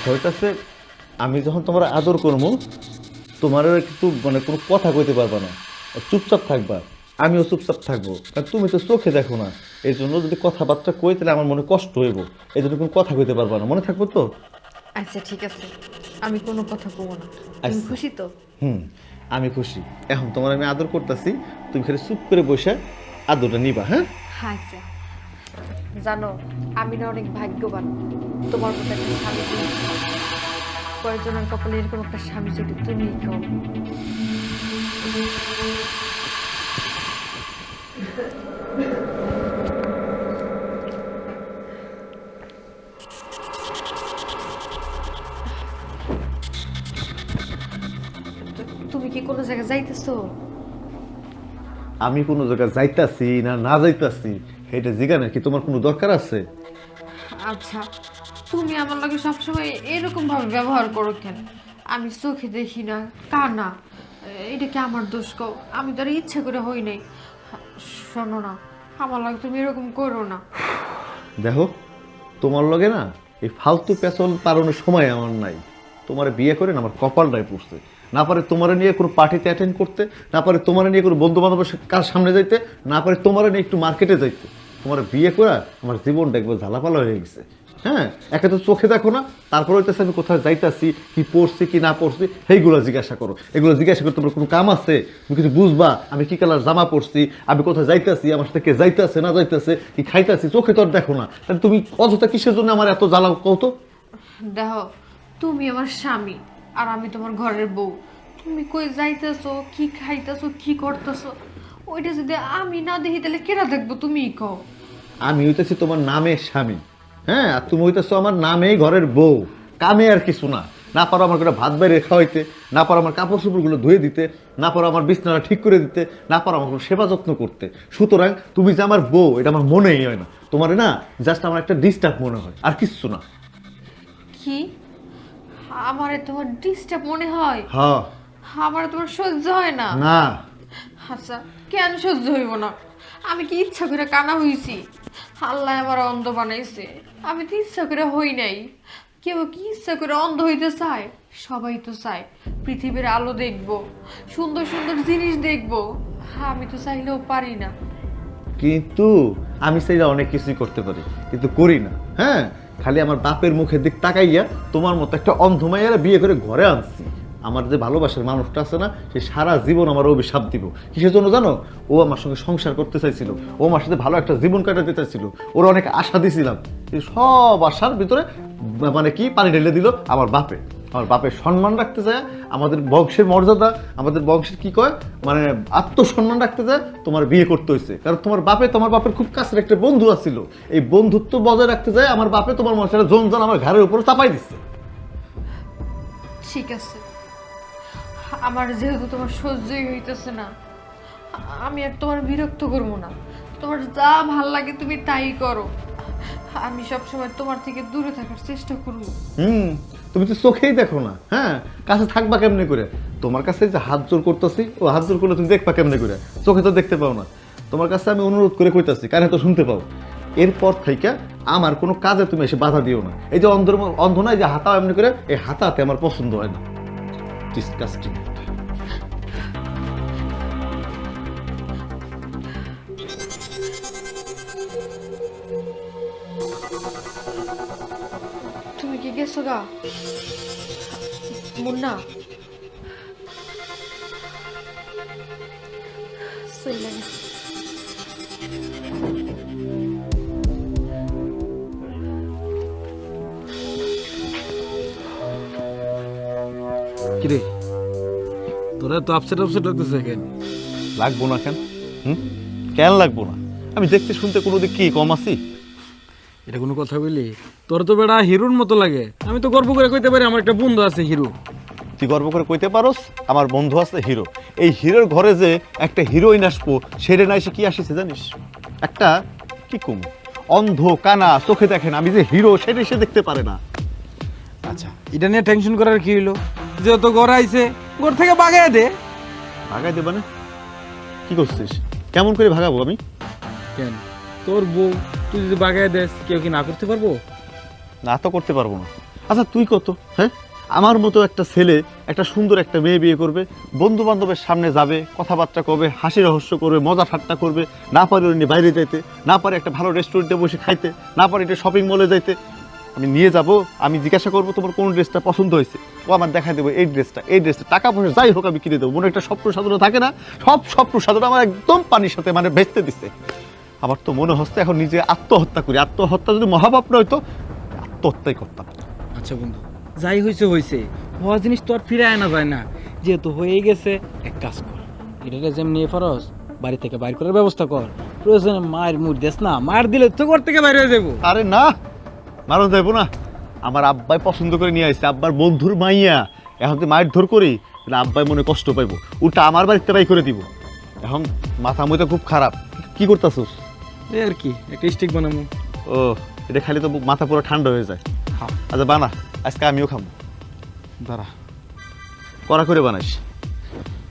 কথা হইতাছে আমি যখন তোমার আদর করব তোমার কিন্তু মানে কোনো কথা কইতে পারবা না। চুপচাপ থাকবা। আমিও চুপচাপ থাকব। কারণ তুমি তো চোখে দেখো না। এই জন্য যদি কথাবার্তা কই তাহলে আমার মনে কষ্ট হইব। এই জন্য কোনো কথা কইতে পারবা না। মনে থাকব তো? আচ্ছা ঠিক আছে। আমি কোনো কথা কব না। তুমি আচ্ছা। খুশি তো? হুম আমি খুশি। এখন তোমার আমি আদর করতেছি তুমি খালি চুপ করে বসে আদরটা নিবা হ্যাঁ আচ্ছা। জানো, আমি না অনেক ভাগ্যবান। তোমার মতো একটা স্বামী। কয়েকজনের কপালে এরকম একটা স্বামী যদি তুমি কেউ তুমি কি কোনো জায়গায় আমি কোনো জায়গায় যাইতাছি না না যাইতাছি। এটা জিগানের কি তোমার কোনো দরকার আছে? আচ্ছা তুমি আমার লগে সবসময় এরকম ভাবে ব্যবহার করো কেন? আমি চোখে দেখি না কানা এটা কি আমার দোষ কও আমি তো আর ইচ্ছা করে হই নাই। শোনো না আমার লাগে তুমি এরকম করো না। দেখো তোমার লগে না এই ফালতু পেছন পারণের সময় আমার নাই। তোমার বিয়ে করে না আমার কপালটাই পড়ছে না পারে তোমার নিয়ে কোনো পার্টিতে অ্যাটেন্ড করতে না পারে তোমার নিয়ে কোনো বন্ধু বান্ধবের কার সামনে যাইতে না পারে তোমার নিয়ে একটু মার্কেটে যাইতে। তোমার বিয়ে করে আমার জীবনটা একবার ঝালাপালা হয়ে গেছে। হ্যাঁ একে তো চোখে দেখো না, তারপরে হইতেছে আমি কোথায় যাইতাছি, কি পড়ছি, কি না পড়ছি, সেইগুলো জিজ্ঞাসা করো। এগুলো জিজ্ঞাসা করতে তোমার কোনো কাম আছে? তুমি কিছু বুঝবা? আমি কি কালার জামা পড়ছি আমি কোথায় যাইতাছি? আমার সাথে কে যাইতাছে, না যাইতাছে? কি খাইতাছি? চোখে তো আর দেখো না। তাহলে তুমি অযথা কিসের জন্য আমার এত জ্বালাও কত দেখো, তুমি আমার স্বামী আর আমি তোমার ঘরের বউ। তুমি কই যাইতেছো, কি খাইতেছো, কি করতেছো? ওইটা যদি আমি না দেখি তাহলে কেনা দেখব? তুমি কও। আমি হইতেছি তোমার নামের স্বামী। হ্যাঁ আর তুমি হইতেছো আমার নামেই ঘরের বউ। কামে আর কিছু না। না পারো আমার করে ভাত বাইরে খাওয়াইতে না পারো আমার কাপড় চোপড়গুলো ধুয়ে দিতে না পারো আমার বিছনাটা ঠিক করে দিতে না পারো আমার কোনো সেবা যত্ন করতে। সুতরাং তুমি যে আমার বউ এটা আমার মনেই হয় না। তোমার না জাস্ট আমার একটা ডিস্টার্ব মনে হয় আর কিচ্ছু না। কি? আমারে তোমার ডিস্টার্ব মনে হয়? হ্যাঁ। আমার তোমার সহ্য হয় না? না। আচ্ছা। কেন সহ্য হইব না? আমি কি ইচ্ছা করে কানা হইছি? আল্লাহ আমার অন্ধ বানাইছে। আমি তো ইচ্ছা করে হই নাই। কেউ কি ইচ্ছা করে অন্ধ হইতে চায়? সবাই তো চায়। পৃথিবীর আলো দেখব, সুন্দর সুন্দর জিনিস দেখব। আমি তো চাইলেও পারি না। কিন্তু আমি চাইলে অনেক কিছুই করতে পারি, কিন্তু করি না। হ্যাঁ খালি আমার বাপের মুখের দিক তাকাইয়া তোমার মতো একটা অন্ধমাইয়ারা বিয়ে করে ঘরে আনছি। আমার যে ভালোবাসার মানুষটা আছে না, সে সারা জীবন আমার অভিশাপ দিব। কিসের জন্য জানো? ও আমার সঙ্গে সংসার করতে চাইছিল। ও আমার সাথে ভালো একটা জীবন কাটাতে চাইছিল। ওর অনেক আশা কিন্তু সব আশার ভিতরে মানে কি পানি ঢেলে দিল? আমার বাপে। আমার বাপের সম্মান রাখতে চায় আমাদের বংশের মর্যাদা, আমাদের বংশের কি কয়? মানে আত্মসম্মান রাখতে চায় তোমার বিয়ে করতে হয়েছে কারণ তোমার বাপে তোমার বাপের খুব কাছের একটা বন্ধু আছিল। এই বন্ধুত্ব বজায় রাখতে চায় আমার বাপে তোমার মশাটা জঞ্জাল আমার ঘাড়ের উপর চাপাই দিচ্ছে। ঠিক আছে। আমার যেহেতু তোমার সহ্যই হইতেছে না, আমি আর তোমার বিরক্ত করব না। তোমার যা ভালো লাগে তুমি তাই করো। আমি সবসময় তোমার থেকে দূরে থাকার চেষ্টা করব। হুম, তুমি তো চোখেই দেখো না হ্যাঁ? কাছে থাকবা কেমনে করে? তোমার কাছে যে হাত জোর করতেছি, ও হাত জোর করলে তুমি দেখবা কেমনে করে? চোখে তো দেখতে পাও না। তোমার কাছে আমি অনুরোধ করে কইতাছি, কানে তো শুনতে পাও। এরপর থেকে আমার কোনো কাজে তুমি এসে বাধা দিও না। এই যে অন্ধ অন্ধ নয় যে হাতা এমনি করে, এই হাতাতে আমার পছন্দ হয় না। ডিসকাস্টিং তুমি কি গেছো গা? মুন্না? কিরে? তোরা তো আপসেট আপসেট লাগতেছে কেন? লাগবো না কেন? হুম? কেন লাগবো না? আমি দেখতে শুনতে কোনো দিক কি কম আছি? এটা কোনো কথা বলি? তোর তো বেড়া হিরোর মতো লাগে। আমি তো গর্ব করে কইতে পারি আমার একটা বন্ধু আছে হিরো। তুই গর্ব করে কইতে পারোস? আমার বন্ধু আছে হিরো। এই হিরোর ঘরে যে একটা হিরোইন আসব সেটা না এসে কি আসিছে জানিস? একটা কি কম? অন্ধ কানা চোখে দেখেন আমি যে হিরো সেটা সে দেখতে পারে না। আচ্ছা এটা নিয়ে টেনশন করার কি হইল? যেহেতু ঘর আইছে ঘর থেকে বাগায় দে। ভাগাই দে না? কি করছিস? কেমন করে ভাগাবো আমি? কেন? তোর বউ তুই যদি বাগায় দেস কেউ কি না করতে পারব? না তো করতে পারব না। আচ্ছা তুই কত হ্যাঁ? আমার মতো একটা ছেলে একটা সুন্দর একটা মেয়ে বিয়ে করবে বন্ধু বান্ধবের সামনে যাবে কথাবার্তা করবে হাসি রহস্য করবে মজা ঠাট্টা করবে না পারে উনি বাইরে যাইতে না পারে একটা ভালো রেস্টুরেন্টে বসে খাইতে না পারে একটা শপিং মলে যাইতে আমি নিয়ে যাব আমি জিজ্ঞাসা করব তোমার কোন ড্রেসটা পছন্দ হয়েছে। ও আমার দেখা দেবো এই ড্রেসটা এই ড্রেসটা টাকা পয়সা যাই হোক আমি কিনে দেবো। মনে একটা স্বপ্ন সাধনা থাকে না? সব স্বপ্ন সাধনা আমার একদম পানির সাথে মানে ভেস্তে দিচ্ছে আমার তো মনে হচ্ছে এখন নিজে আত্মহত্যা করি। আত্মহত্যা যদি মহাপাপ নয় তো আত্মহত্যাই করতাম। আচ্ছা বন্ধু যাই হয়েছে হয়েছে হওয়া জিনিস তো আর ফিরে আনা যায় না। যেহেতু হয়ে গেছে এক কাজ কর। এটাকে যেমনি নিয়ে ফরস বাড়ি থেকে বাইর করার ব্যবস্থা কর। প্রয়োজনে মায়ের মুড় দেশ না মায়ের দিলে তো ঘর থেকে বাইরে হয়ে যাব। আরে না! মারো দেবো না। আমার আব্বাই পছন্দ করে নিয়ে আসছে আব্বার বন্ধুর মাইয়া। এখন যদি মায়ের ধর করি তাহলে আব্বাই মনে কষ্ট পাইবো। উল্টা আমার বাড়িতে বাই করে দিব। এখন মাথা মতো খুব খারাপ। কি করতেছোস? এই আর কি একটা স্টিক বানাবো। ও এটা খালি তো মাথা পুরো ঠান্ডা হয়ে যায়। আচ্ছা বানা। আজকে আমিও খাব। দাঁড়া। কড়া করে বানাইস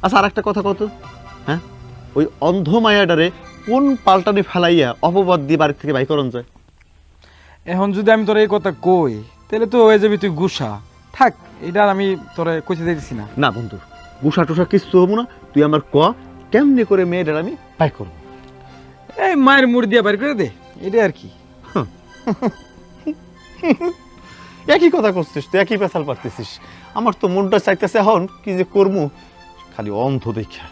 আচ্ছা আর একটা কথা কত? হ্যাঁ? ওই অন্ধ মায়াডারে কোন পাল্টানি ফেলাইয়া অপবাদ দিয়ে বাড়ি থেকে বাই করন যায়? এখন যদি আমি তোর এই কথা কই তাহলে তো হয়ে যাবি তুই গুসা। থাক এটা আমি তোরে কইতে দিতেছি না। না বন্ধু গুসা টুসা কিচ্ছু হব না। তুই আমার ক কেমনে করে মেয়েটার আমি বাই করব? এই মায়ের মুড় দিয়ে বাইর করে দে এটা আর কি। একই কথা করছিস তুই একই পেশাল পারতেছিস। আমার তো মনটা চাইতেছে এখন কি যে করব? খালি অন্ধ দেখা।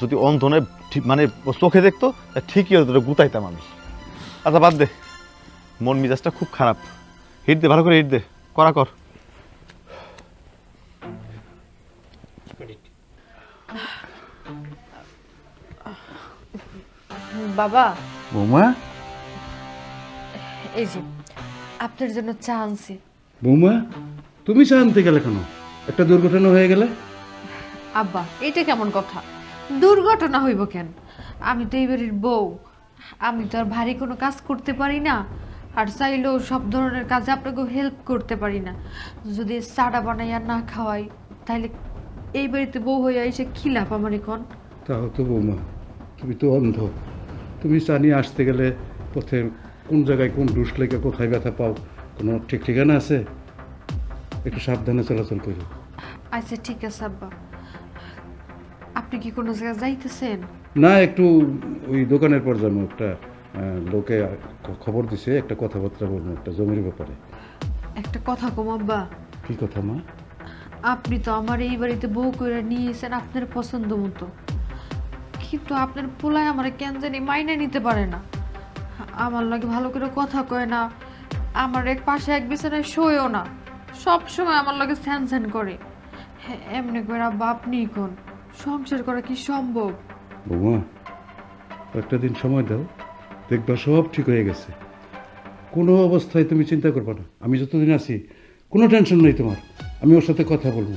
যদি অন্ধ নয় মানে চোখে দেখতো তা ঠিকই হতো গুতাইতাম আমি। আচ্ছা বাদ দে। মন মিজাজটা খুব খারাপ। হিট দে ভালো করে হিট দে। করা কর। বাবা। বৌমা? এই যে আপনার জন্য চা আনছি। বৌমা তুমি চা আনতে গেলে কেন? একটা দুর্ঘটনা হয়ে গেলে? আব্বা এটা কেমন কথা? দুর্ঘটনা হইব কেন? আমি তো এই বাড়ির বউ। আমি তো আর ভারী কোনো কাজ করতে পারি না। আর চাইলেও সব ধরনের কাজে আপনাকে হেল্প করতে পারি না। যদি চাটা বানাইয়া না খাওয়াই তাহলে এই বাড়িতে বউ হইয়া এসে কি লাভ আমার এখন তাও তো বৌমা তুমি তো অন্ধ। তুমি চা নিয়ে আসতে গেলে পথে কোন জায়গায় কোন ডুস লেগে কোথায় ব্যথা পাও কোনো ঠিক ঠিকানা আছে? একটু সাবধানে চলাচল করো। আচ্ছা ঠিক আছে আব্বা। আপনি কি কোনো জায়গায় যাইতেছেন? না একটু ওই দোকানের পর যাব একটা। লোকে খবর দিছে একটা কথাবার্তা বলব একটা জমির ব্যাপারে। একটা কথা কম আব্বা। কি কথা মা? আপনি তো আমার এই বাড়িতে বউ করে নিয়ে এসেছেন আপনার পছন্দ মতো। কিন্তু আপনার পোলায় আমার কেন জানি মাইনে নিতে পারে না। আমার লাগে ভালো করে কথা কয় না। আমার এক পাশে এক বিছানায় শোয়ও না। সব সময় আমার লাগে স্যান স্যান করে। হ্যাঁ, এমনি করে আব্বা আপনি কোন? সংসার করা কি সম্ভব? বৌমা একটা দিন সময় দাও। দেখবা সব ঠিক হয়ে গেছে। কোনো অবস্থায় তুমি চিন্তা করবে না। আমি যতদিন আছি কোনো টেনশন নেই তোমার। আমি ওর সাথে কথা বলব।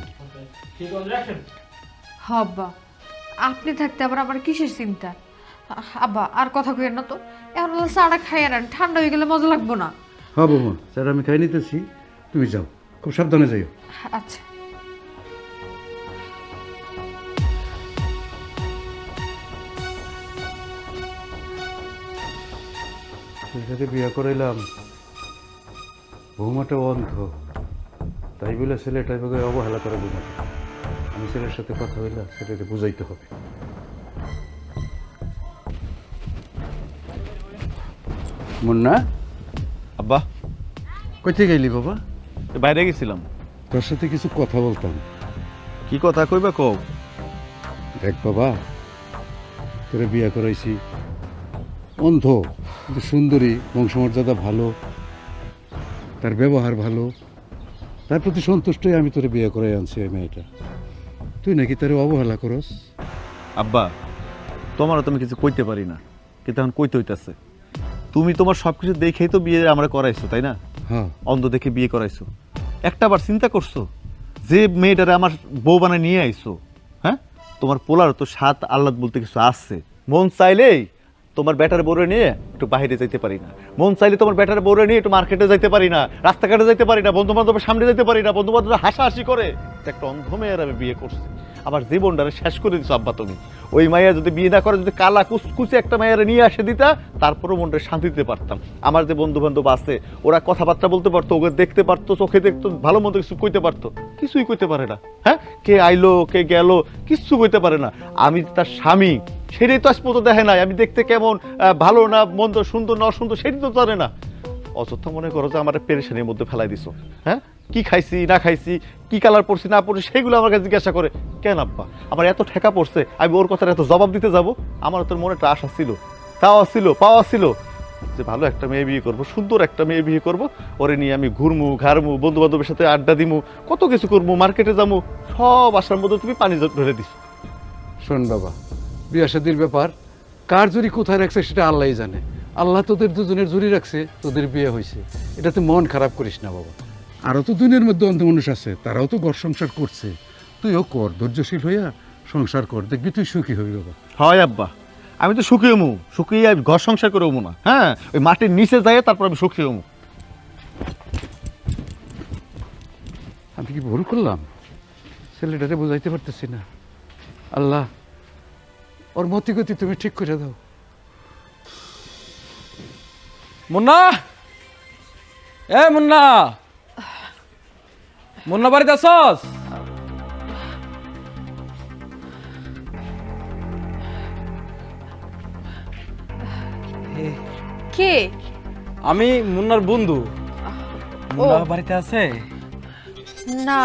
আব্বা আপনি থাকতে আবার আমার কিসের চিন্তা? আব্বা আর কথা কইেন না তো। এখন চাটা খাইয়ে নেন ঠান্ডা হয়ে গেলে মজা লাগবো না। হ্যাঁ বৌমা স্যার আমি খাই নিতেছি। তুমি যাও খুব সাবধানে যাইও। আচ্ছা। ছেলেটাকে বিয়ে করাইলাম। বৌমাটা অন্ধ। তাই বলে ছেলেটা এভাবে অবহেলা করা বৌমা আমি ছেলের সাথে কথা হইলে ছেলেকে বুঝাইতে হবে। মুন্না? আব্বা। কোথায় গেলি বাবা? বাইরে গেছিলাম। তোর সাথে কিছু কথা বলতাম। কি কথা কইবা কও? দেখ বাবা তোরে বিয়ে করাইছি। অন্ধ। কিন্তু সুন্দরী বংশমর্যাদা ভালো তার ব্যবহার ভালো তার প্রতি সন্তুষ্টই আমি তোরে বিয়ে করে আনছি ওই মেয়েটা। তুই নাকি তারে অবহেলা করস? আব্বা তোমারও তো আমি কিছু কইতে পারি না কিন্তু এখন কইতে হইতাছে। তুমি তোমার সব কিছু দেখেই তো বিয়ে আমরা করাইছো তাই না? হ্যাঁ। অন্ধ দেখে বিয়ে করাইছো। একটা বার চিন্তা করছ যে মেয়েটারে আমার বউ বানায় নিয়ে আইছো হ্যাঁ? তোমার পোলার তো সাত আহ্লাদ বলতে কিছু আসছে মন চাইলেই তোমার ব্যাটার বউরে নিয়ে একটু বাইরে যাইতে পারি না। মন চাইলে তোমার ব্যাটার বউরে নিয়ে একটু মার্কেটে যাইতে পারি না, রাস্তাঘাটে যাইতে পারি না বন্ধু বান্ধবের সামনে যেতে পারি না বন্ধু বান্ধবরা হাসাহাসি করে। একটা অন্ধ মেয়ের আমি বিয়ে করছি। আমার জীবনটারে শেষ করে দিছো, আব্বা তুমি। ওই মাইয়া যদি বিয়ে না করে, যদি কালা কুচকুচে একটা মায়ের নিয়ে আসে দিতা, তারপরও মনটা শান্তি দিতে পারতাম। আমার যে বন্ধু বান্ধব আছে, ওরা কথাবার্তা বলতে পারতো, ওকে দেখতে পারতো, চোখে দেখতো, ভালো মন্দ কিছু কইতে পারতো। কিছুই কইতে পারে না হ্যাঁ? কে আইলো, কে গেল, কিচ্ছু কইতে পারে না। আমি তার স্বামী সেটাই তো পর্যন্ত দেখে নাই। আমি দেখতে কেমন ভালো না, মন্দ, সুন্দর, না অসুন্দর, সেটাই তো জানে না। অযথা মনে করো যে আমার পেরেশানির মধ্যে ফেলাই দিছো। হ্যাঁ? কি খাইছি, না খাইছি, কি কালার পড়ছি না পড়ছি সেগুলো আমার কাছে জিজ্ঞাসা করে, কেন আব্বা, আমার এত ঠেকা পড়ছে, আমি ওর কথার এত জবাব দিতে যাব? আমার তোর মনে একটা আশা ছিল, তাও ছিল, পাওয়া ছিল যে ভালো একটা মেয়ে বিয়ে করব, সুন্দর একটা মেয়ে বিয়ে করব, ওরে নিয়ে আমি ঘুরমু, ঘাড়মু বন্ধু বান্ধবের সাথে আড্ডা দিমু, কত কিছু করব মার্কেটে যাব সব আসার মধ্যে তুমি পানি ধরে দিছো। শোন বাবা বিয়া শাদির ব্যাপার কার জুরি কোথায় রাখছে সেটা আল্লাহই জানে। আল্লাহ তোদের দুজনের জুরি রাখছে তোদের বিয়ে হয়েছে। এটাতে মন খারাপ করিস না বাবা। আরও তো দুনিয়ার মধ্যে অন্ধ মানুষ আছে তারাও তো ঘর সংসার করছে। তুইও কর ধৈর্যশীল হইয়া সংসার কর দেখবি তুই সুখী হবি বাবা। হয় আব্বা আমি তো সুখী হমু সুখী ঘর সংসার করে হমু না হ্যাঁ? ওই মাটির নিচে যাই তারপর আমি সুখী হমু। আমি কি ভুল করলাম? ছেলেটাকে বোঝাইতে পারতেছি না। আল্লাহ ওর মতি গতি তুমি ঠিক করে দাও। মুন্না! এ মুন্না! মুন্না বাড়িতে আসস কে? আমি মুন্নার বন্ধু। মুন্না বাড়িতে আছে? না।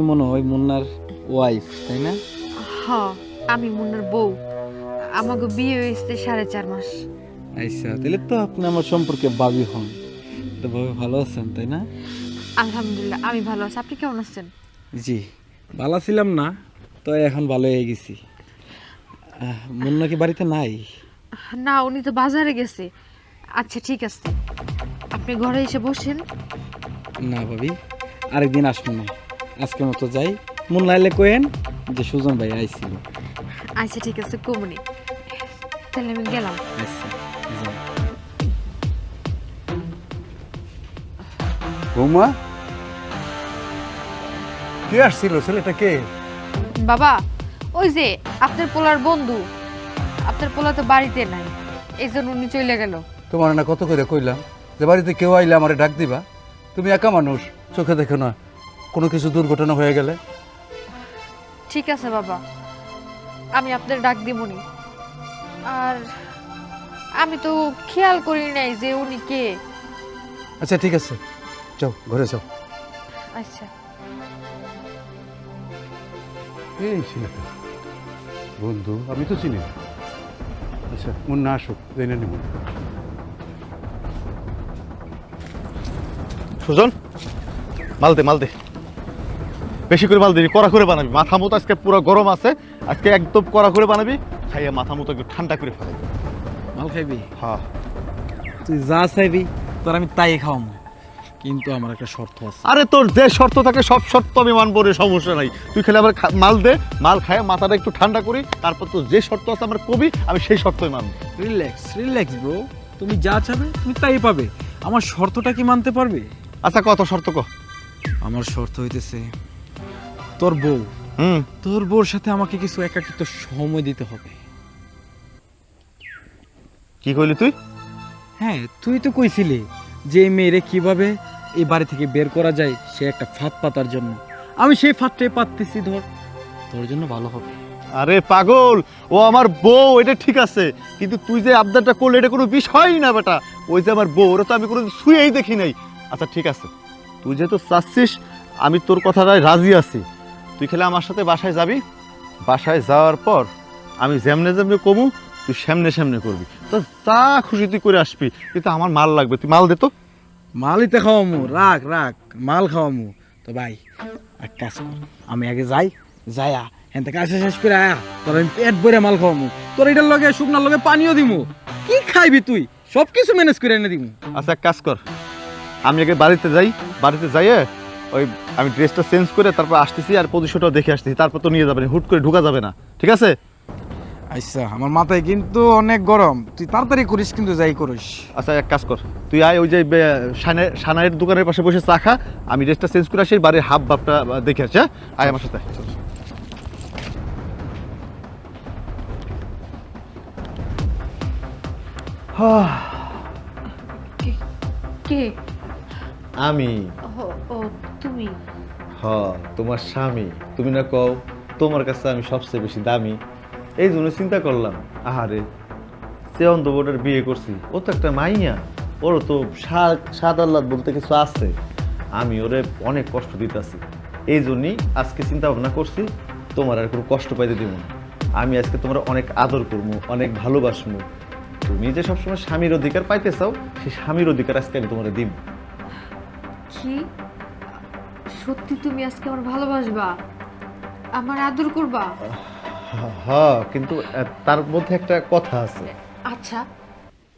আপনি মনে হয় মুন্নার ওয়াইফ তাই না? হ আমি মুন্নার বউ। আমাকে বিয়ে হয়েছে সাড়ে চার মাস। আচ্ছা তাহলে তো আপনি আমার সম্পর্কে ভাবি হন। তো ভাবে ভালো আছেন তাই না? আলহামদুলিল্লাহ আমি ভালো আছি। আপনি কেমন আছেন? জি ভালো ছিলাম না তো এখন ভালো হয়ে গেছি। আহ, মুন্না কি বাড়িতে নাই? না উনি তো বাজারে গেছে। আচ্ছা ঠিক আছে। আপনি ঘরে এসে বসেন। না ভাবি আরেকদিন আসব না। আজকের মতো যাই। মুন্না এলে কোয়েন যে সুজন ভাই আইছিল। আচ্ছা ঠিক আছে কমুনি। তাহলে আমি গেলাম। আচ্ছা বৌমা? কে আসছিল? ছেলেটা কে? বাবা ওই যে আপনার পোলার বন্ধু। আপনার পোলা তো বাড়িতে নাই। এই জন্য উনি চলে গেল। তোমার না কত করে কইলাম যে বাড়িতে কেউ আইলে আমারে ডাক দিবা। তুমি একা মানুষ চোখে দেখো না। কোনো কিছু দুর্ঘটনা হয়ে গেলে? ঠিক আছে বাবা। আমি আপনার ডাক দিবনি আর আমি তো খেয়াল করি নাই যে উনি কে। আচ্ছা ঠিক আছে। যাও ঘরে যাও। আচ্ছা। এই ছেলেটা বন্ধু আমি তো চিনি না। আচ্ছা মুন্না আসুক জেনে নেব। সুজন মাল দে মাল দে। বেশি করে মাল দিবি কড়া করে বানাবি। মাথা মতো আজকে পুরো গরম আছে আজকে একদম কড়া করে বানাবি খাইয়া মাথা মতো একটু ঠান্ডা করে ফেলাবি মাল খাইবি? হ্যাঁ। তুই যা চাইবি তোর আমি তাই খাওয়াম। কিন্তু আমার একটা শর্ত আছে। আরে তোর যে শর্ত থাকে সব শর্ত আমি মানবো রে সমস্যা নাই। তুই খেলে আবার মাল দে মাল খায় মাথাটা একটু ঠান্ডা করি তারপর তোর যে শর্ত আছে আমার কবি আমি সেই শর্তই মানবো। রিল্যাক্স রিল্যাক্স ব্রো তুমি যা চাবে তুমি তাই পাবে। আমার শর্তটা কি মানতে পারবে? আচ্ছা কত শর্ত ক। আমার শর্ত হইতেছে তোর বউ। হুম। তোর বউর সাথে আমাকে কিছু একাকিত্ব সময় দিতে হবে। কি কইলি তুই? হ্যাঁ তুই তো কইছিলি যে এই মেয়েরে কীভাবে এই বাড়ি থেকে বের করা যায় সে একটা ফাঁদ পাতার জন্য। আমি সেই ফাঁদটাই পাততেছি ধর। তোর জন্য ভালো হবে। আরে পাগল ও আমার বউ এটা ঠিক আছে। কিন্তু তুই যে আবদারটা করলে এটা কোনো বিষয়ই না বেটা। ওই যে আমার বউ ওরা তো আমি কোনো শুয়েই দেখি নাই। আচ্ছা ঠিক আছে। তুই যেহেতু চাচ্ছিস আমি তোর কথাটায় রাজি আছি। তুই খেলে আমার সাথে বাসায় যাবি? বাসায় যাওয়ার পর আমি যেমনে যেমনে কমু তুই সামনে সামনে করবি। তো যা খুশি তুই করে আসবি। কিন্তু আমার মাল লাগবে। তুই মাল দে তো। মালিতে খাওয়ামু। রাখ রাখ। মাল খাওয়ামু। তো ভাই এক কাজ কর। আমি আগে যাই যায়া হ্যাঁ আসে শেষ করে আয়া। তোর আমি পেট ভরে মাল খাওয়ামু। তোর এটার লগে শুকনার লগে পানিও দিমু। কি খাইবি তুই? সব কিছু ম্যানেজ করে এনে দিমু। আচ্ছা এক কাজ কর। আমি আগে বাড়িতে যাই। বাড়িতে যাইয়ে ওই আমি ড্রেসটা চেঞ্জ করে তারপর আসতেছি আর পজিশনটাও দেখে আসতেছি। তারপর তো নিয়ে যাবে না, হুট করে ঢুকা যাবে না। ঠিক আছে? আচ্ছা আমার মাথায় কিন্তু অনেক গরম। তুই তাড়াতাড়ি করিস কিন্তু যাই করিস। আচ্ছা এক কাজ কর। তুই আয় ওই যে সানাইয়ের দোকানের পাশে বসে চা খা। আমি ড্রেসটা চেঞ্জ করে আসি বাড়ির হাফ ভাবটা দেখে আসি হ্যাঁ? আয় আমার সাথে। চল। হাহ, কে- কে? আমি। ও তুমি? হ তোমার স্বামী। তুমি না কও তোমার কাছে আমি সবচেয়ে বেশি দামি। এই জন্য চিন্তা করলাম আহারে সে অন্ধবোর্ডের বিয়ে করছি ও তো একটা মাইয়া। ওরও তো স্বাদ আল্লাদ বলতে কিছু আছে। আমি ওরে অনেক কষ্ট দিতেছি। এই জন্যই আজকে চিন্তা ভাবনা করছি তোমার আর কোনো কষ্ট পাইতে দিব না। আমি আজকে তোমার অনেক আদর করব অনেক ভালোবাসবো তুমি যে সবসময় স্বামীর অধিকার পাইতে চাও সেই স্বামীর অধিকার আজকে আমি তোমার দিব কি? সত্যি তুমি আজকে আমার ভালোবাসবা? আমার আদর করবা? হ্যাঁ কিন্তু তার মধ্যে একটা কথা আছে। আচ্ছা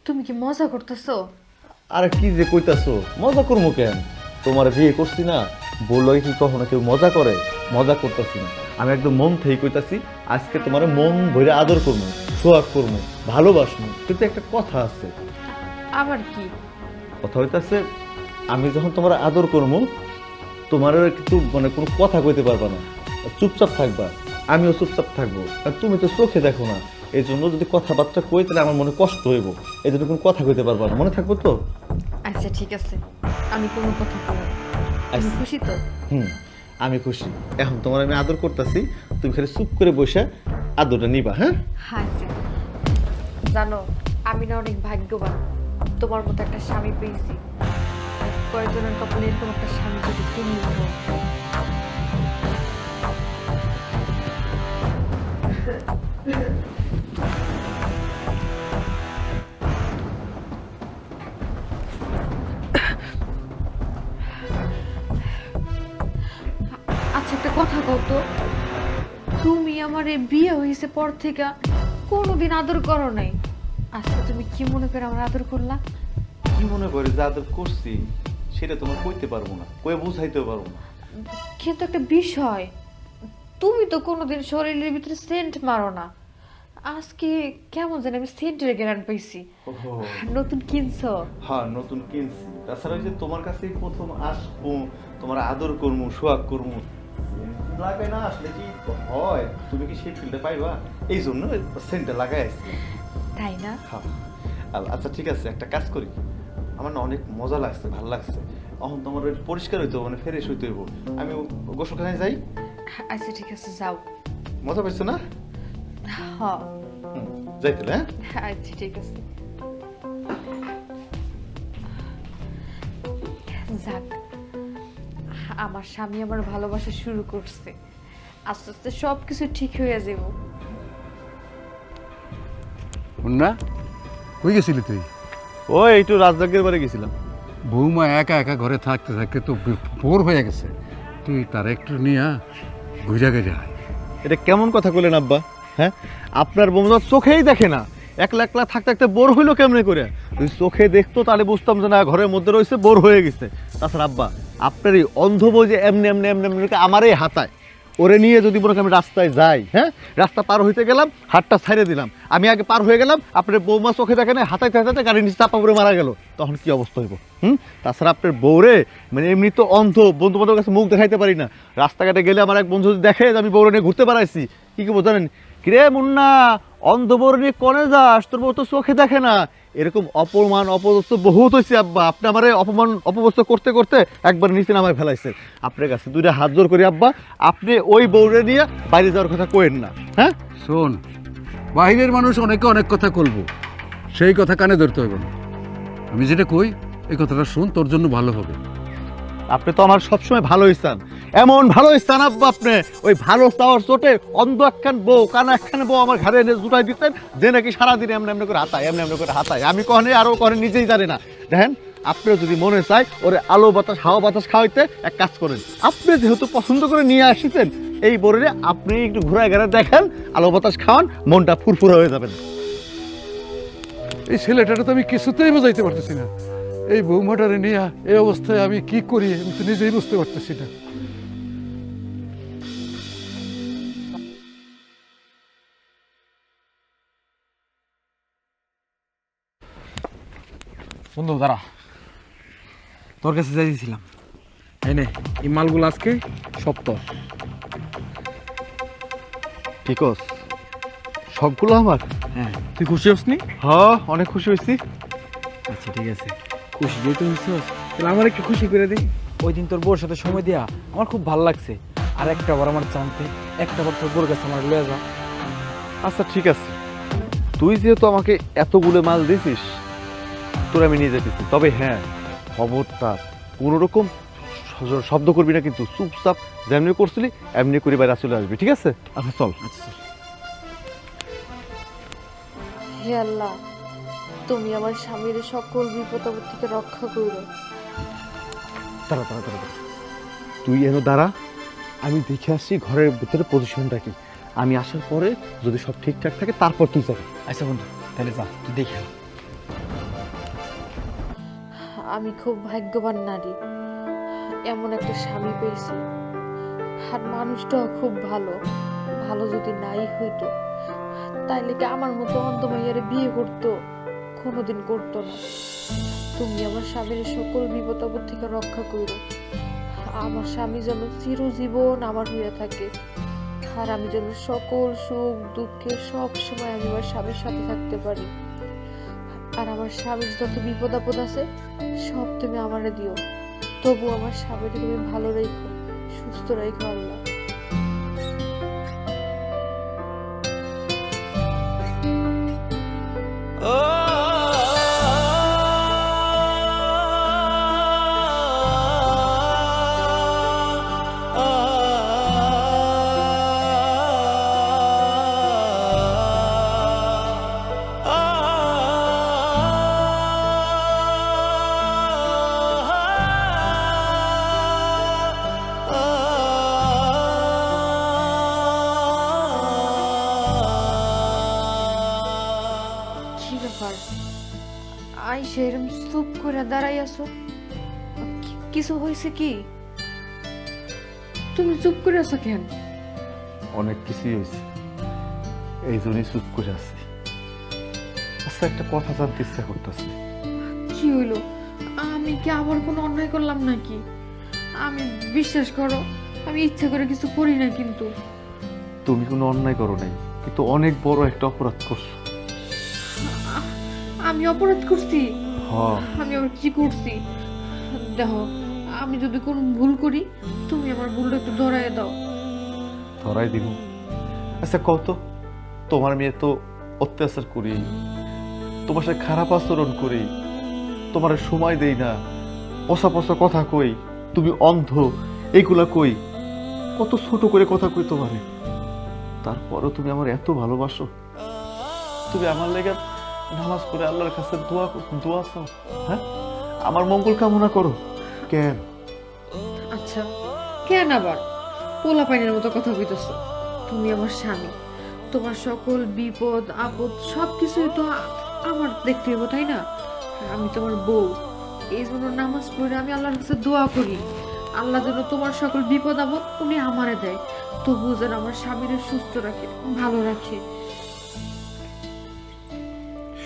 তুমি কি মজা করতেছো? আরে কি যে কইতাছো? মজা করব কেন? তোমার বিয়ে করছি না বলল কি কখনো কেউ মজা করে? মজা করতেছি না। আমি একদম মন থেকে কইতাছি আজকে তোমার মন ভরে আদর করব সোয়াগ করব ভালোবাসবো কিন্তু একটা কথা আছে। আবার কি? কথা হইতাছে আমি যখন তোমার আদর করব তোমার কিন্তু মানে কোনো কথা কইতে পারবা না। চুপচাপ থাকবা। আমিও চুপচাপ থাকব। আর তুমি তো চোখে দেখো না। এই জন্য যদি কথাবার্তা কই তাহলে আমার মনে কষ্ট হইব। এই জন্য কোনো কথা কইতে পারবা না। মনে থাকব তো? আচ্ছা ঠিক আছে। আমি কোনো কথা। তুমি আচ্ছা। খুশি তো? হুম আমি খুশি। এখন তোমার আমি আদর করতেছি। তুমি খালি চুপ করে বসে আদরটা নিবা হ্যাঁ? হ্যাঁ জানো আমি না অনেক ভাগ্যবান। তোমার মতো একটা স্বামী পেয়েছি। কয়েকজনের কপালে এরকম একটা স্বামী তুমি আচ্ছা একটা কথা কও তো। তুমি আমার এই বিয়ে হয়েছে পর থেকে কোনোদিন আদর করো নাই। আজকে তুমি কি মনে করে আমার আদর করলা? কি মনে করি যে আদর করছি? সেটা তোমার কইতে পারব না কয়ে বুঝাইতেও পারব না। কিন্তু একটা বিষয় তুমি তো কোনোদিন শরীরের ভিতরে সেন্ট মারো না। আজকে কেমন জানি আমি সেন্টের গ্যারান পাইছি। নতুন কিনছো? হ্যাঁ নতুন কিনছি। তাছাড়া ওই যে তোমার কাছেই প্রথম আসব তোমার আদর করব সোয়াগ করব। লাগে না আসলে কি হয়? তুমি কি সেই ফিল্ডে পাইবা? এই জন্য সেন্টটা লাগাই আসছি তাই না? হ্যাঁ। আচ্ছা ঠিক আছে একটা কাজ করি। আমার না অনেক মজা লাগছে ভালো লাগছে। এখন তোমার ওই পরিষ্কার হইতে হবে, মানে ফ্রেশ হইতে হইব। আমি গোসলখানায় যাই। আচ্ছা ঠিক আছে যাও। মজা পাইছো না? হ। যাই তাহলে হ্যাঁ? আচ্ছা ঠিক আছে। যাক আমার স্বামী আমার ভালোবাসা শুরু করছে। আস্তে আস্তে সব কিছু ঠিক হয়ে যাব না কই গেছিলি তুই? ওই একটু রাজদাগের বাড়ি গেছিলাম। বৌমা একা একা ঘরে থাকতে থাকতে তো বোর হয়ে গেছে। তুই তার একটু নিয়ে ঘুরে ঘুরে এটা কেমন কথা কইলেন আব্বা? হ্যাঁ? আপনার বন্ধু চোখেই দেখে না। একলা একলা থাকতে থাকতে বোর হইল কেমনে করে? তুই চোখে দেখতো তাহলে বুঝতাম যে না ঘরের মধ্যে রয়েছে বোর হয়ে গেছে। তাছাড়া আব্বা আপনার এই অন্ধ বই যে এমনি এমনি এমনি এমনি আমারই হাতায়। ওরে নিয়ে যদি মনে আমি রাস্তায় যাই হ্যাঁ? রাস্তা পার হইতে গেলাম হাতটা ছাইড়ে দিলাম। আমি আগে পার হয়ে গেলাম, আপনার বৌমা চোখে দেখে না হাতাইতে হাতাইতে গাড়ির নিচে চাপা পড়ে মারা গেল। তখন কি অবস্থা হইব? হুম? তাছাড়া আপনার বউরে মানে এমনি তো অন্ধ বন্ধু বান্ধবের কাছে মুখ দেখাইতে পারি না। রাস্তাঘাটে গেলে আমার এক বন্ধু যদি দেখে যে আমি বউরে নিয়ে ঘুরতে পারাইছি কি কি জানেন? কিরে মুন্না, অন্ধ বউরে নিয়ে কনে যাস? তোর বউ তো চোখে দেখে না। এরকম অপমান, অপদস্থ বহুত হয়েছে আব্বা। আপনি আমার অপমান অপবস্থ করতে করতে একবার নিচে নামায় ফেলাইছেন। আপনার কাছে দুইটা হাত জোর করি, আব্বা। আপনি ওই বউরে নিয়ে বাইরে যাওয়ার কথা কোয়েন না হ্যাঁ? শোন, বাহিরের মানুষ অনেকে অনেক কথা বলব সেই কথা কানে ধরতে হবে না। আমি যেটা কই, এই কথাটা শোন, তোর জন্য ভালো হবে। আপনি তো আমার সবসময় ভালোই চান। এমন ভালোই চান আব্বা আপনি, ওই ভালো চাওয়ার চোটে অন্ধ একখান বউ, কানা একখান বউ আমার ঘরে এনে জুটাই দিতেন, যে নাকি সারাদিন এমনি এমনি করে হাতায় এমনি এমনি করে হাতায় আমি কখনে আরও কখনে নিজেই জানি না। দেখেন, আপনার যদি মনে চায় ওরে আলো বাতাস, হাওয়া বাতাস খাওয়াইতে এক কাজ করেন। আপনি যেহেতু পছন্দ করে নিয়ে আসিতেন, এই বরে আপনি একটু ঘোরা ঘেরা দেখেন, আলো বাতাস খাওয়ান, মনটা ফুরফুরা হয়ে যাবেন এই ছেলেটাটা তো আমি কিছুতেই বোঝাইতে পারতেছি না। এই বৌমাটারে নিয়ে এই অবস্থায় আমি কি করি আমি তো নিজেই বুঝতে পারতেছি না। বন্ধু দাঁড়া। তোর কাছে যাইছিলাম এই নে এই মালগুলো আজকে সব তোর। ঠিক আছে সবগুলো আমার? হ্যাঁ তুই খুশি হসনি? হ্যাঁ অনেক খুশি হয়েছি। আচ্ছা ঠিক আছে। খুশি যেহেতু হইছস তাহলে আমার একটু খুশি করে দে ওই দিন তোর বউর সাথে সময় দেয়া আমার খুব ভালো লাগছে। আর একটা বার আমার জানতে একটা বার তোর বউর কাছে আমার লয়ে যা। আচ্ছা ঠিক আছে। তুই যেহেতু আমাকে এতগুলো মাল দিছিস তোর আমি নিয়ে যেতেছি তবে হ্যাঁ খবরদার কোনো রকম শব্দ করবি না কিন্তু চুপচাপ যেমনি করছিলি এমনি করে বাইরে চলে আসবি ঠিক আছে? আচ্ছা চল। আচ্ছা হে আল্লাহ। তুমি আমার স্বামীর সকল বিপদ আপদ থেকে রক্ষা করো। তারা তারা তুই এনে দাঁড়া। আমি দেখে আসছি ঘরের ভিতরে পজিশনটা কি। আমি আসার পরে যদি সব ঠিকঠাক থাকে তারপর তুই যাবি। আচ্ছা বন্ধু তাহলে যা তুই দেখে আয়। আমি খুব ভাগ্যবান নারী। এমন একটা স্বামী পেয়েছি। আর মানুষটাও খুব ভালো। ভালো যদি নাই হইতো তাইলে কি আমার মতো অন্ধ মাইয়ারে বিয়ে করতো? কোনোদিন করতো না। তুমি আমার স্বামীর সকল বিপদ আপদ থেকে রক্ষা করো। আমার স্বামী যেন চিরজীবন আমার হইয়া থাকে। আর আমি যেন সকল সুখ দুঃখে সব সময় আমি আমার স্বামীর সাথে থাকতে পারি। আর আমার স্বামীর যত বিপদ আপদ আছে, সব তুমি আমারে দিও। তবু আমার স্বামীকে তুমি ভালো রেখো, সুস্থ রেখো আল্লাহ। সেরম চুপ করে দাঁড়াই আছো? কিছু হয়েছে কি? তুমি চুপ করে আছো কেন? অনেক কিছুই হয়েছে। এই জন্যই চুপ করে আছি। আচ্ছা একটা কথা জানতে ইচ্ছা করতেছে। কি হইল? আমি কি আবার কোনো অন্যায় করলাম নাকি? আমি বিশ্বাস করো আমি ইচ্ছা করে কিছু করি না কিন্তু। তুমি কোনো অন্যায় করো নাই কিন্তু অনেক বড় একটা অপরাধ করছ। আমি অপরাধ করছি। হ্যাঁ আমি আবার কি করছি? দেখো আমি যদি কোনো ভুল করি তুমি আমার ভুলটা একটু ধরাই দাও। ধরাই দিব। আচ্ছা কত তোমার মেয়ে তো অত্যাচার করি তোমার সাথে খারাপ আচরণ করি তোমার সময় দেই না পচা পচা কথা কই তুমি অন্ধ এইগুলা কই কত ছোট করে কথা কই তোমারে। তারপরও তুমি আমার এত ভালোবাসো। তুমি আমার লেগে নামাজ পড়ে আল্লাহর কাছে দোয়া দোয়া চাও হ্যাঁ? আমার মঙ্গল কামনা করো। কেন? আচ্ছা কেন আবার? পোলা পাইনের মতো কথা কইতেছো। তুমি আমার স্বামী। তোমার সকল বিপদ, আপদ সব কিছুই তো আমার দেখতে হইব, তাই না? আমি তোমার বউ। এই জন্য নামাজ পড়ে আমি আল্লাহর কাছে দোয়া করি। আল্লাহ যেন তোমার সকল বিপদ, আপদ উনি আমারে দেয়। তবু যেন আমার স্বামীরে সুস্থ রাখে, ভালো রাখে।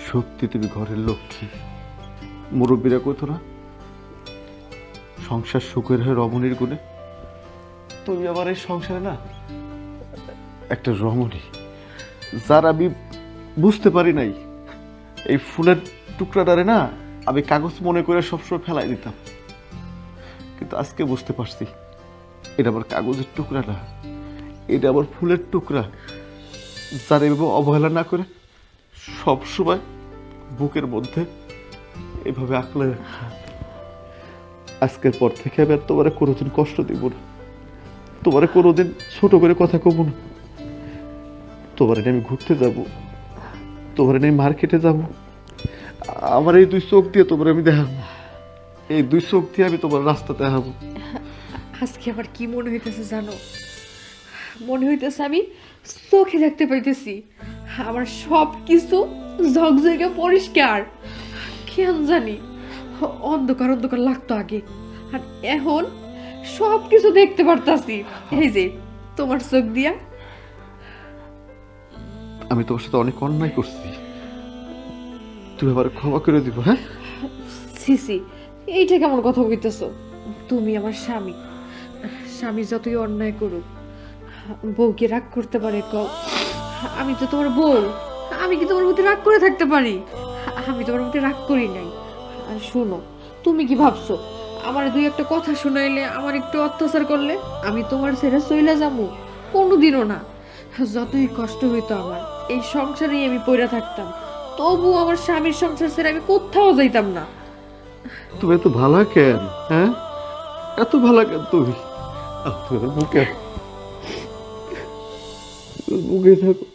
সত্যি তুমি ঘরের লক্ষ্মী। মুরব্বীরা কইতো না, সংসার সুখের হয় রমণীর গুণে। তুমি আবার এই সংসারে না একটা রমণী, যার আমি বুঝতে পারি নাই। এই ফুলের টুকরাটারে না আমি কাগজ মনে করে সবসময় ফেলাই দিতাম। কিন্তু আজকে বুঝতে পারছি, এটা আমার কাগজের টুকরা না। এটা আমার ফুলের টুকরা, যার এভাবে অবহেলা না করে সব সময় বুকের মধ্যে। এভাবে আঁকলে। আজকের পর থেকে আমি আর তোমারে কোনোদিন কষ্ট দিব না। তোমারে কোনোদিন ছোট করে কথা কব না। তোমার আমি ঘুরতে যাব। তোমারে নিয়ে মার্কেটে যাব। আমার এই দুই চোখ দিয়ে তোমার আমি দেখাবো। এই দুই চোখ দিয়ে আমি তোমার রাস্তা দেখাবো। আজকে আবার কি মনে হইতেছে জানো? মনে হইতেছে আমি চোখে দেখতে পাইতেছি। আমার সব কিছু ঝকঝকে পরিষ্কার। কেন জানি? অন্ধকার অন্ধকার লাগতো আগে। আর এখন সব কিছু দেখতে পারতাছি। এই যে তোমার চোখ দিয়া। আমি তোমার সাথে অনেক অন্যায় করছি। তুমি আবার ক্ষমা করে দিব হ্যাঁ? সিসি এইটা কেমন কথা কইতেছ? তুমি আমার স্বামী। স্বামী যতই অন্যায় করুক বউকে রাগ করতে পারে ক আমি তো তোমার বউ আমি কি তোমার প্রতি রাগ করে থাকতে পারি? আমি তোমার প্রতি রাগ করি নাই। আর শোনো তুমি কি ভাবছ? আমার দুই একটা কথা শুনাইলে আমার একটু অত্যাচার করলে আমি তোমার ছেড়ে চইলা যাব কোনোদিনও না। যতই কষ্ট হইতো আমার এই সংসারেই আমি পইরা থাকতাম। তবু আমার স্বামীর সংসার ছেড়ে আমি কোথাও যাইতাম না। তুমি এত ভালো কেন হ্যাঁ? এত ভালো কেন তুমি? আহ, তুমি আমার বুকে বুকে থাকো